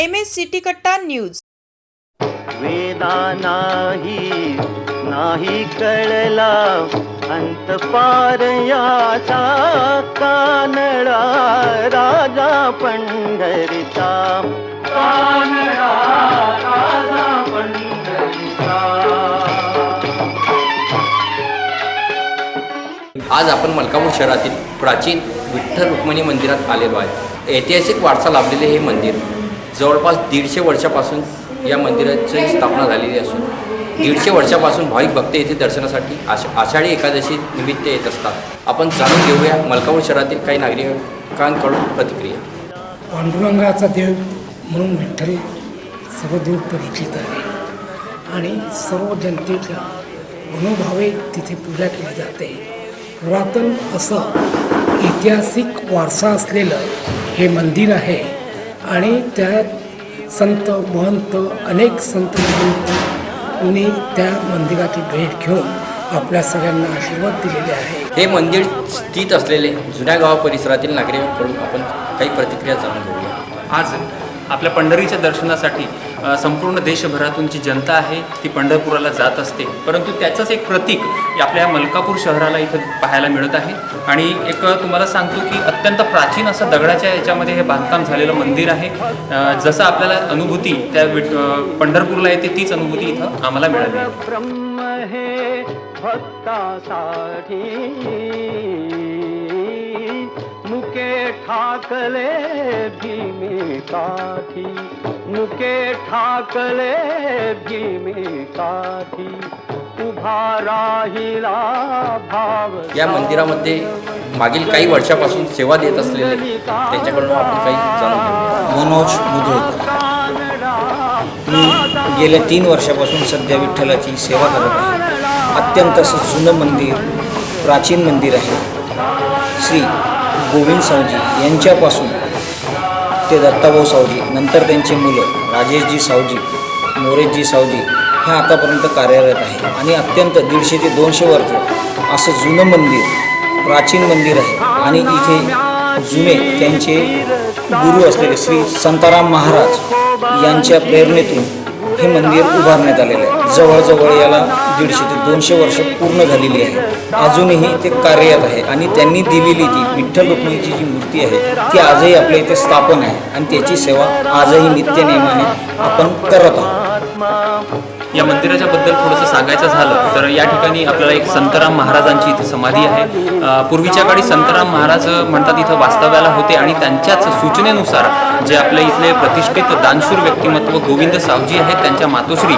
M S city Katta news. Veda नाही नाही कळला अंत पार याचा कानडा राजा पंढरीचा. कानडा राजा पंढरीचा. आज आपण मलकापूर शहरातील प्राचीन विठ्ठल रुक्मिणी मंदिरात आलेलो आहे. ऐतिहासिक वारसा लाभलेले हे मंदिर जवळपास दीडशे वर्षापासून या मंदिराची स्थापना झालेली असून दीडशे वर्षापासून भाविक भक्त येथे दर्शनासाठी आष आषाढी एकादशी निमित्त येत असतात. आपण जाणून घेऊया मलकापूर शहरातील काही नागरिकांकडून प्रतिक्रिया. पांडुरंगाचा देव म्हणून विठ्ठल सर्व देव परिचित आहे. आणि सर्व जनतेच्या मनोभावे तिथे पूजा केली जाते. पुरातन असं ऐतिहासिक वारसा असलेलं हे मंदिर आहे. आणि त्यात संत महंत अनेक संत महंतांनी त्या मंदिराची भेट घेऊन आपल्या सगळ्यांना आशीर्वाद दिलेले आहे. हे मंदिर स्थित असलेले जुन्या गाव परिसरातील नागरिकांकडून आपण काही प्रतिक्रिया जाणून घेऊया. आज आपल्या पंढरीच्या दर्शनासाठी संपूर्ण देशभरातून जी जनता आहे ती पंढरपुराला जात असते. परंतु त्याचंच एक प्रतीक आपल्या मलकापूर शहराला इथं पाहायला मिळत आहे. आणि एक तुम्हाला सांगतो की अत्यंत प्राचीन असं दगडाच्या याच्यामध्ये हे बांधकाम झालेलं मंदिर आहे. जसं आपल्याला अनुभूती त्या पंढरपूरला येते तीच अनुभूती इथं आम्हाला मिळाली. आहे ब्रह्म हे भक्तासाठी. मुके ठाकले भीमी काठी मुके ठाकले भीमी काठी उभा राहिला भाव या मंदिरामध्ये मागील काही वर्षापासून सेवा देत असलेले त्यांच्याकडून आपण काही जाणून मनोज मुधोळकर मी गेल्या तीन वर्षापासून सध्या विठ्ठलाची सेवा करत आहे. अत्यंत असं जुनं मंदिर प्राचीन मंदिर आहे. श्री गोविंद सावजी यांच्यापासून ते दत्ताभाऊ सावजी नंतर त्यांचे मुलं राजेशजी सावजी मोरेशजी सावजी हे आतापर्यंत कार्यरत आहे. आणि अत्यंत दीडशे ते दोनशे वर्ष असं जुनं मंदिर प्राचीन मंदिर आहे. आणि इथे जुने त्यांचे गुरु असलेले श्री संताराम महाराज यांच्या प्रेरणेतून हे मंदिर उभारण्यात आलेलं आहे. जवळजवळ याला दीडशे ते दोनशे वर्ष पूर्ण झालेली आहे. अजूनही ते कार्यरत आहे आणि त्यांनी दिलेली ती विठ्ठल रुक्मिणीची जी मूर्ती आहे ती आजही आपल्या इथे स्थापन आहे आणि त्याची सेवा आजही नित्यनेमाने आपण करत आहोत. या मंदिराच्या बद्दल थोडंसं सांगायचं झालं तर या ठिकाणी आपल्याला एक संतराम महाराजांची इथे समाधी आहे. पूर्वीच्या काळी संतराम महाराज म्हणतात इथं वास्तव्याला होते आणि त्यांच्याच सूचनेनुसार जे आपल्या इथले प्रतिष्ठित दानशूर व्यक्तिमत्व गोविंद सावजी आहेत त्यांच्या मातोश्री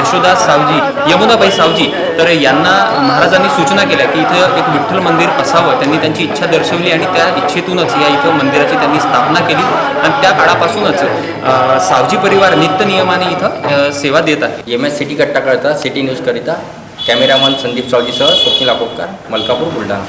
यशोदास सावजी यमुनाबाई सावजी तर यांना महाराजांनी सूचना केल्या की इथं एक विठ्ठल मंदिर असावं. त्यांनी त्यांची इच्छा दर्शवली आणि त्या इच्छेतूनच या इथं मंदिराची त्यांनी स्थापना केली. आणि त्या काळापासूनच सावजी परिवार नित्य नियमाने इथं सेवा देत आहे एम एस सिटी कट्टा करता सिटी न्यूजकरिता कॅमेरामन संदीप सावजीसह स्वप्नील अकोटकर मलकापूर बुलढाणा.